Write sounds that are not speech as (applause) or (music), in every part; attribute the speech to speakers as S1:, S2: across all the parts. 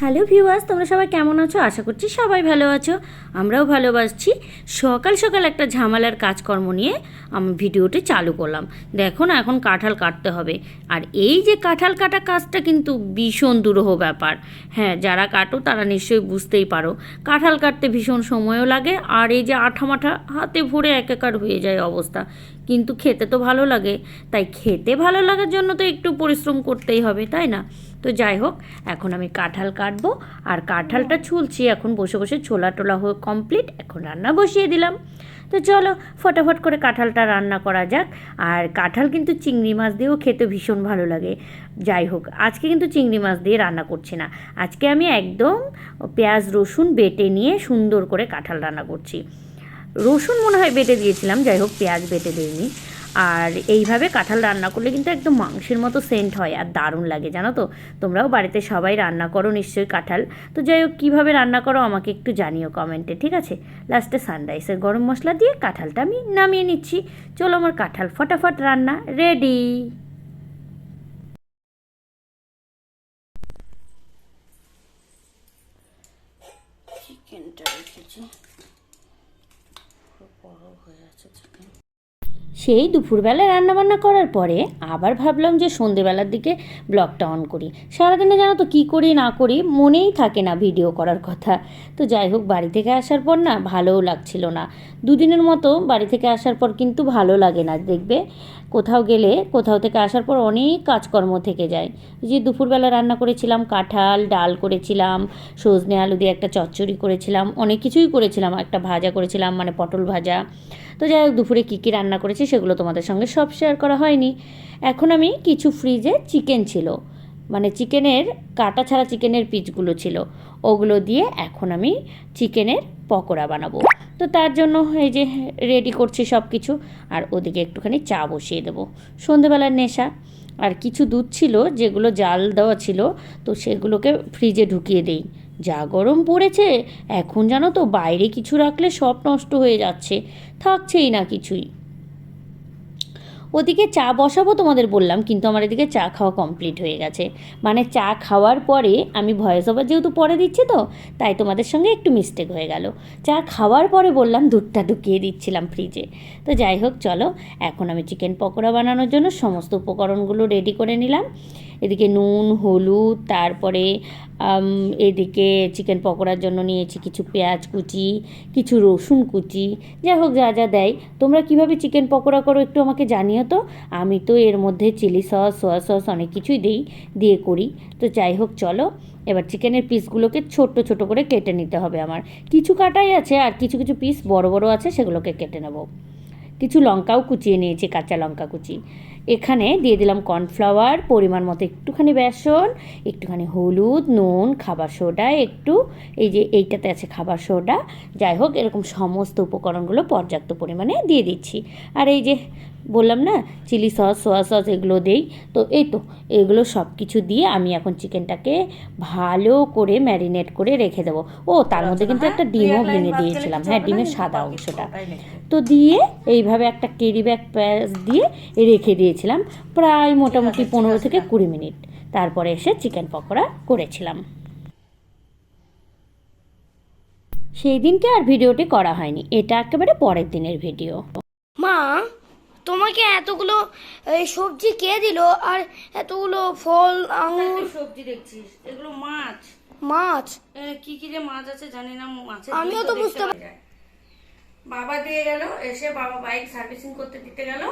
S1: Hello viewers, তোমরা সবাই কেমন আছো? আশা করছি সবাই ভালো আছো। আমরাও ভালোবাসছি সকাল সকাল একটা ঝামেলার কাজকর্ম নিয়ে আমি ভিডিওটি চালু করলাম। দেখো না, এখন কাঁঠাল কাটতে হবে। আর এই যে কাঁঠাল কাটা কাজটা কিন্তু ভীষণ দুরূহ ব্যাপার। হ্যাঁ যারা কাটো তারা নিশ্চয়ই বুঝতেই পারো। কাঁঠাল কাটতে ভীষণ সময়ও লাগে, আর এই যে আঠা মাঠা হাতে ভরে একাকার হয়ে যায় অবস্থা। কিন্তু খেতে তো ভালো লাগে। তাই খেতে ভালো লাগার জন্য তো একটু পরিশ্রম করতেই হবে তাই না? তো যাই হোক এখন আমি কাঁঠাল কাটবো আর কাঁঠালটা ছুলছি এখন বসে বসে ছোলা টোলা হয়ে কমপ্লিট এখন রান্না বসিয়ে দিলাম। তো চলো ফটাফট করে কাঁঠালটা রান্না করা যাক। আর কাঁঠাল কিন্তু চিংড়ি মাছ দিয়েও খেতে ভীষণ ভালো লাগে। যাই হোক আজকে কিন্তু চিংড়ি মাছ দিয়ে রান্না করছি না। আজকে আমি একদম পেঁয়াজ রসুন বেটে নিয়ে সুন্দর করে কাঁঠাল রান্না করছি। রসুন মনে হয় বেটে দিয়েছিলাম, যাই হোক পেঁয়াজ বেটে দিইনি। আর এইভাবে কাঁঠাল রান্না করলে কিন্তু একদম মাংসের মতো সেন্ট হয় আর দারুণ লাগে, জানো তো? তোমরাও বাড়িতে সবাই রান্না করো নিশ্চয়ই কাঁঠাল। তো যাই হোক, কীভাবে রান্না করো আমাকে একটু জানিও কমেন্টে, ঠিক আছে? লাস্টে সানরাইসের গরম মশলা দিয়ে কাঁঠালটা আমি নামিয়ে নিচ্ছি। চলো আমার কাঁঠাল ফটাফট রান্না রেডি চিকেনটা রেখেছি। বড় হয়ে আছে চিকেন সেই দুপুরবেলা রান্নাবান্না করার পরে আবার ভাবলাম যে সন্ধেবেলার দিকে ব্লগটা অন করি। সারাদিনে জানো তো কী করি, না করি, মনেই থাকে না ভিডিও করার কথা। তো যাই হোক, বাড়ি থেকে আসার পর না ভালোও লাগছিল না। দুদিনের মতো বাড়ি থেকে আসার পর কিন্তু ভালো লাগে না, দেখবে? কোথাও গেলে, কোথাও থেকে আসার পর অনেক কাজকর্ম থেকে যায়। যে দুপুরবেলা রান্না করেছিলাম, কাঁঠাল, ডাল করেছিলাম, সজনে আলু দিয়ে একটা চচ্চড়ি করেছিলাম, অনেক কিছুই করেছিলাম। একটা ভাজা করেছিলাম মানে পটল ভাজা। তো যাই হোক, দুপুরে কী কী রান্না করেছি সেগুলো তোমাদের সঙ্গে সব শেয়ার করা হয়নি। এখন আমি কিছু ফ্রিজে চিকেন ছিল। মানে চিকেনের কাটা ছাড়া চিকেনের পিসগুলো ছিল। ওগুলো দিয়ে এখন আমি চিকেনের পকোড়া বানাবো। তো তার জন্য এই যে রেডি করছি সব কিছু আর ওদিকে একটুখানি চা বসিয়ে দেবো। সন্ধেবেলার নেশা। আর কিছু দুধ ছিল, যেগুলো জাল দেওয়া ছিল, তো সেগুলোকে ফ্রিজে ঢুকিয়ে দিই। যা গরম পড়েছে, এখন জানো তো বাইরে কিছু রাখলে সব নষ্ট হয়ে যাচ্ছে, থাকছেই না কিছুই। ওদিকে চা বসাবো তোমাদের বললাম, কিন্তু আমার এদিকে চা খাওয়া কমপ্লিট হয়ে গেছে। মানে চা খাওয়ার পরে আমি ভয়েস ওভার যেহেতু পরে দিচ্ছি তো, তাই তোমাদের সঙ্গে একটু মিস্টেক হয়ে গেল। চা খাওয়ার পরে বললাম, দুধটা ঢুকিয়ে দিচ্ছিলাম ফ্রিজে তো যাই হোক, চলো, এখন আমি চিকেন পকোড়া বানানোর জন্য সমস্ত উপকরণগুলো রেডি করে নিলাম। এদিকে নুন, হলুদ, তারপরে এদিকে চিকেন পকোড়ার জন্য নিয়েছি কিছু পেঁয়াজ কুচি, কিছু রসুন কুচি। যাই হোক, যা যা দেয়। তোমরা কীভাবে চিকেন পকোড়া করো একটু আমাকে জানিও তো। আমি তো এর মধ্যে চিলি সস সোয়া সস অনেক কিছুই দিই, দিয়ে করি। তো যাই হোক, চলো। এবার চিকেনের পিসগুলোকে ছোট্ট ছোট করে কেটে নিতে হবে আমার। কিছু কাটাই আছে আর কিছু কিছু পিস বড় বড় আছে সেগুলোকে কেটে নেব। কিছু লঙ্কাও কুচিয়ে নিয়েছি, কাঁচা লঙ্কা কুচি। এখানে দিয়ে দিলাম কর্নফ্লাওয়ার পরিমাণ মতো একটুখানি বেসন একটুখানি হলুদ নুন খাবার সোডা একটু এই যে এইটাতে আছে খাবার সোডা। যাই হোক এরকম সমস্ত উপকরণগুলো পর্যাপ্ত পরিমাণে দিয়ে দিচ্ছি। আর এই যে বললাম না চিলি সস সোয়া সস এগুলো দেই। তো এই তো এগুলো সব কিছু দিয়ে আমি এখন চিকেনটাকে ভালো করে ম্যারিনেট করে রেখে দেবো। ও তার মধ্যে কিন্তু একটা ডিমও ভেঙে দিয়েছিলাম। হ্যাঁ ডিমের সাদা অংশটা। তো দিয়ে এইভাবে একটা কেরি ব্যাগ প্যাঁচ দিয়ে রেখে দিয়েছিলাম প্রায় মোটামুটি পনেরো থেকে কুড়ি মিনিট। তারপরে এসে চিকেন পকোড়া করেছিলাম। সেই দিনকে আর ভিডিওটি করা হয়নি। এটা একেবারে পরের দিনের ভিডিও।
S2: মা তোমাকে এতগুলো এই সবজি কে দিল? আর এতগুলো ফল আঙুর?
S1: সবজি দেখছিস এগুলো মাছ।
S2: মাছ?
S1: কি কি যে মাছ আছে জানি না মাছের
S2: আমিও তো বুঝতে পার-
S1: বাবা দিয়ে গেল এসে বাবা বাইক সার্ভিসিং করতে দিতে গেল।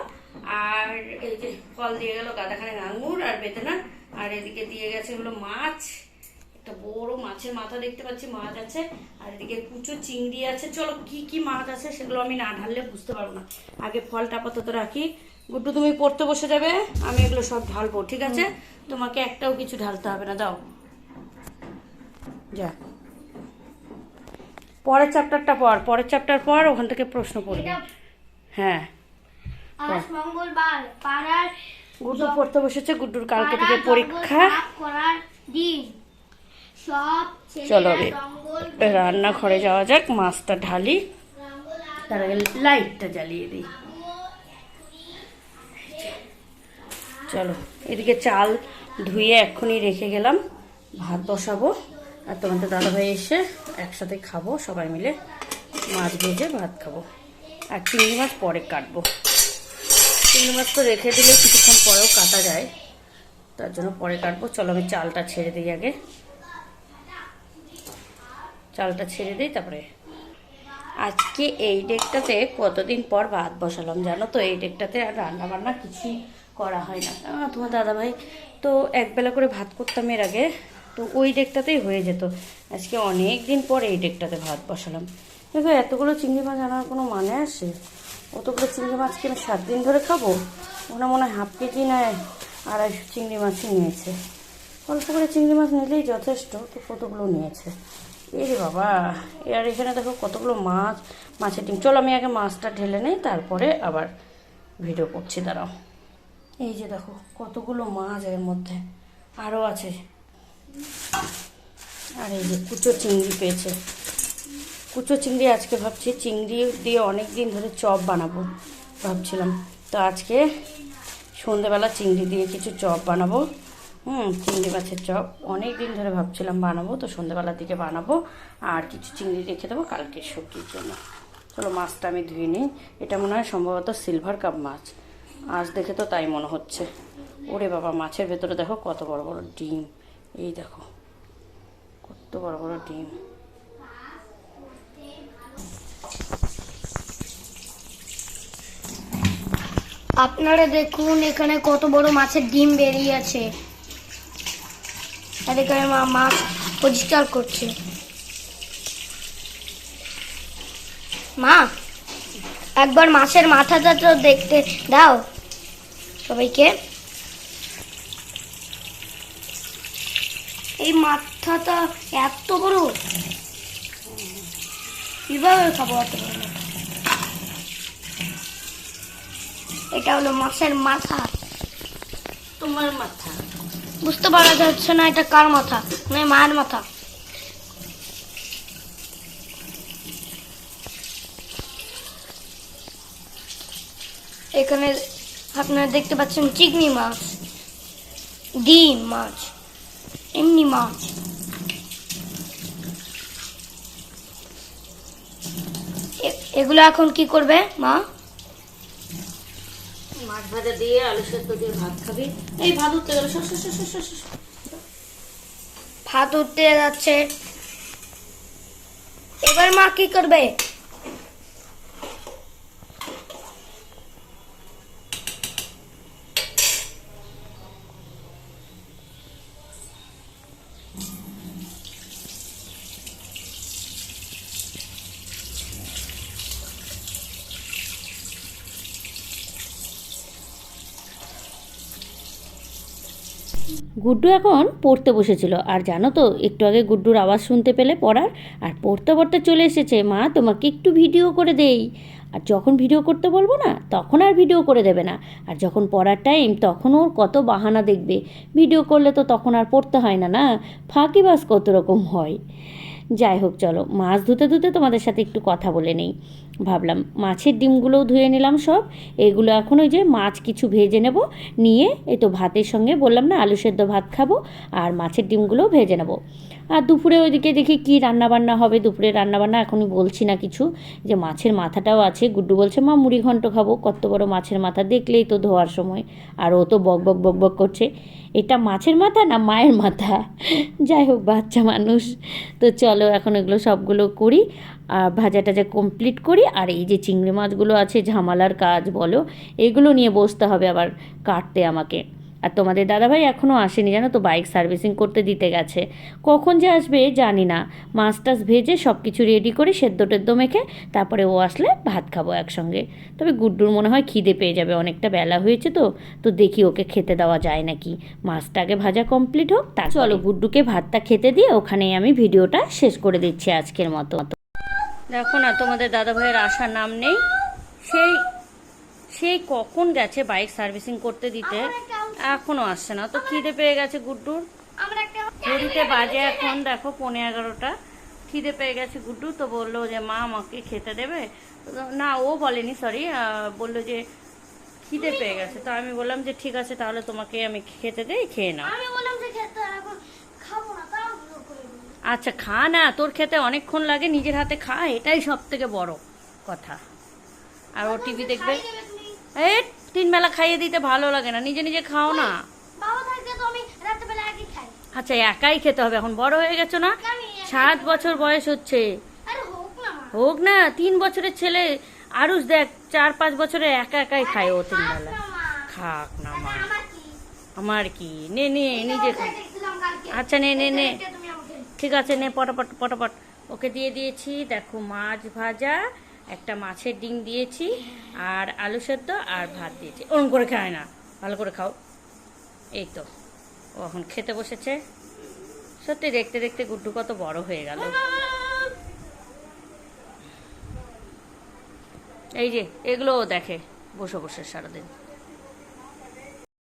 S1: আর এই যে ফল দিয়ে গেল গাদাখানে আঙুর আর বেদানা। আর এদিকে দিয়ে গেছে হলো মাছ। একটা বড় মাছের মাথা দেখতে পাচ্ছি মাছ আছে। আর এদিকে কুচো চিংড়ি আছে। চলো কি কি মাছ আছে সেগুলো আমি না ঢাললে বুঝতে পারব না। আগে ফলটা আপাতত রাখি। গুড্ডু তুমি পড়তে বসে যাবে। আমি এগুলো সব ঢালবো ঠিক আছে? তোমাকে একটাও কিছু ঢালতে হবে না দাও যা পরের চ্যাপ্টারটা পর পরের চ্যাপ্টার পর ওখান থেকে প্রশ্ন পড়বে হ্যাঁ।
S2: আজ মঙ্গলবার পাড়ার
S1: গুড্ডু পড়তে বসেছে গুড্ডুর কালকে থেকে পরীক্ষা। চলো রান্নাঘরে যাওয়া যাক মাছটা ঢালি। তার আগে লাইটটা জ্বালিয়ে দিই। চলো এদিকে চাল ধুয়ে এক্ষুনি রেখে গেলাম ভাত বসাবো। আর তোমাদের দাদাভাই এসে একসাথে খাব, সবাই মিলে মাছ ভেজে ভাত খাব। আর চিংড়ি মাছ পরে কাটবো। চিংড়ি মাছ তো রেখে দিলে কিছুক্ষণ পরেও কাটা যায়। তার জন্য পরে কাটবো। চলো আমি চালটা ছেড়ে দিই আগে। চালটা ছেড়ে দিই, তারপরে আজকে এই ডেকটাতে কতদিন পর ভাত বসালাম জানো তো? এই ডেকটাতে আর রান্না বান্না কিছুই করা হয় না। তোমার দাদাভাই তো একবেলা করে ভাত করতাম এর আগে। তো ওই ডেকটাতেই হয়ে যেত। আজকে অনেক দিন পর এই ডেকটাতে ভাত বসালাম। দেখো, এতগুলো চিংড়ি মাছ আনার কোনো মানে আছে? অতগুলো চিংড়ি মাছ কি আমি সাত দিন ধরে খাব? ওরা মনে হয় হাফ কেজি নেয় আড়াইশো চিংড়ি মাছই নিয়েছে। অল্প করে চিংড়ি মাছ নিলেই যথেষ্ট, তো কতগুলো নিয়েছে? এই বাবা, আর এখানে দেখো কতগুলো মাছ, মাছের ডিম। চলো আমি আগে মাছটা ঢেলে নেই, তারপরে আবার ভিডিও করছি, দাঁড়াও। এই যে দেখো, কতগুলো মাছ এর মধ্যে। আরও আছে। আর এই যে কুচো চিংড়ি পেয়েছে। কুচো চিংড়ি আজকে ভাবছি, চিংড়ি দিয়ে অনেক দিন ধরে চপ বানাবো ভাবছিলাম। তো আজকে সন্ধেবেলা চিংড়ি দিয়ে কিছু চপ বানাবো। হুম, চিংড়ি মাছের চপ অনেক দিন ধরে ভাবছিলাম বানাবো, তো সন্ধেবেলার দিকে বানাবো। আর কিছু চিংড়ি রেখে দেবো কালকে সবজির জন্য। চলো মাছটা আমি ধুয়ে নিই। এটা মনে হয় সম্ভবত সিলভার কাপ মাছ। আজ দেখে তো তাই মনে হচ্ছে। ওরে বাবা, মাছের ভেতরে দেখো কত বড় বড় ডিম। এই দেখো, কত বড় বড় ডিম।
S2: আপনারা দেখুন এখানে কত বড় মাছের ডিম বেরিয়ে আছে। আর এখানে মা মাছ পরিষ্কার করছে। মা, একবার মাছের মাথাটা তো দেখতে দাও সবাইকে। এই মাথাটা এত বড়। কীভাবে খাব এত বড়? এটা হলো মাছের মাথা।
S1: তোমার মাথা।
S2: বুঝতে পারা যাচ্ছে না এটা কার মাথা? মানে মায়ের মাথা। এখানে আপনারা দেখতে পাচ্ছেন চিংড়ি মাছ ডিম মাছ। এমনি মাছ এ- এগুলো এখন কি করবে মা?
S1: মাছ ভাজা দিয়ে আলু সেদ্ধ দিয়ে ভাত খাবি। এই ভাত উঠতে গেল।
S2: ভাত উঠতে যাচ্ছে। এবার মা কি করবে?
S1: গুড্ডু এখন পড়তে বসেছিল। আর জানো তো, একটু আগে গুড্ডুর আওয়াজ শুনতে পেলে পড়ার। আর পড়তে পড়তে চলে এসেছে। মা, তোমাকে একটু ভিডিও করে দেই। আর যখন ভিডিও করতে বলব না, তখন আর ভিডিও করে দেবে না। আর যখন পড়ার টাইম তখন ওর কত বাহানা দেখবে। ভিডিও করলে তো তখন আর পড়তে হয় না না? ফাঁকিবাজ কত রকম হয়। যাই হোক, চলো। মাছ ধুতে ধুতে তোমাদের সাথে একটু কথা বলে নেই। ভাবলাম মাছের ডিমগুলোও ধুয়ে নিলাম সব। এগুলো এখন ওই যে মাছ কিছু ভেজে নেব। নিয়ে এই তো ভাতের সঙ্গে বললাম না, আলু সেদ্ধ ভাত খাব। আর মাছের ডিমগুলোও ভেজে নেব। আর দুপুরে ওইদিকে দেখি কি রান্না বান্না হবে। দুপুরে রান্না বান্না এখনই বলছি না কিছু। যে মাছের মাথাটাও আছে, গুড্ডু বলছে, মা, মুড়ি ঘন্ট খাব, কত বড় মাছের মাথা, দেখলেই তো ধোয়ার সময়। আর ও তো বক বক বক বক করছে, এটা মাছের মাথা না মায়ের মাথা? (laughs) যাই হোক, বাচ্চা মানুষ। তো চলো এখন এগুলো সবগুলো করি, আর ভাজা টাজা কমপ্লিট করি। আর এই যে চিংড়ি মাছগুলো আছে, ঝামালার কাজ বলো, এগুলো নিয়ে বসতে হবে আবার কাটতে আমাকে। আর তোমাদের দাদাভাই এখনও আসেনি, জানো তো বাইক সার্ভিসিং করতে দিতে গেছে। কখন যে আসবে জানি না। মাছ টাছ ভেজে সব কিছু রেডি করে সেদ্ধ টেদ্ধ মেখে তারপরে ও আসলে ভাত খাব একসঙ্গে। তবে গুড্ডুর মনে হয় খিদে পেয়ে যাবে, অনেকটা বেলা হয়েছে তো। তো দেখি ওকে খেতে দেওয়া যায় নাকি। মাছটা আগে ভাজা কমপ্লিট হোক, তা চলো গুড্ডুকে ভাতটা খেতে দিয়ে ওখানেই আমি ভিডিওটা শেষ করে দিচ্ছি আজকের মতো। দেখো না, তোমাদের দাদা ভাইয়ের আসার নাম নেই। সেই সেই কখন গেছে বাইক সার্ভিসিং করতে দিতে? এখনও আসছে না। তো খিদে পেয়ে গেছে গুড্ডুর। ঘড়িতে বাজে এখন দেখো পনে এগারোটা। খিদে পেয়ে গেছে গুড্ডু তো বলল যে মা আমাকে খেতে দেবে। না ও বলেনি সরি বলল যে খিদে পেয়ে গেছে। তো আমি বললাম যে ঠিক আছে তাহলে তোমাকে আমি খেতে দেই খেয়ে নাও। আচ্ছা খা না তোর খেতে অনেকক্ষণ লাগে নিজের হাতে খা এটাই সব থেকে বড় কথা। আর ও টিভি দেখবে। এই তিন বেলা খাইয়ে দিতে ভালো লাগে না নিজে নিজে খাও না।
S2: বাবা থাকতে তো আমি রাত্রেবেলা আগে খাই।
S1: আচ্ছা একাই খেতে হবে এখন বড় হয়ে গেছো না? সাত বছর বয়স হচ্ছে।
S2: হোক না।
S1: তিন বছরের ছেলে আরুষ দেখ চার পাঁচ বছরে একা একাই খায় ও তিন বেলা। খাক না মা।
S2: আমার কি?
S1: আমার কি? নে নে নিজে আচ্ছা নে নে নে। ঠিক আছে নে পটাপট পটাপট। ওকে দিয়ে দিয়েছি দেখো মাছ ভাজা। একটা মাছের ডিম দিয়েছি, আর আলু সেদ্ধ আর ভাত দিয়েছি। ওরম করে খায় না, ভালো করে খাও। এই তো, ও এখন খেতে বসেছে। সত্যি দেখতে দেখতে গুড্ডু কত বড় হয়ে গেল। এই যে, এগুলোও দেখে, বসে বসে সারাদিন।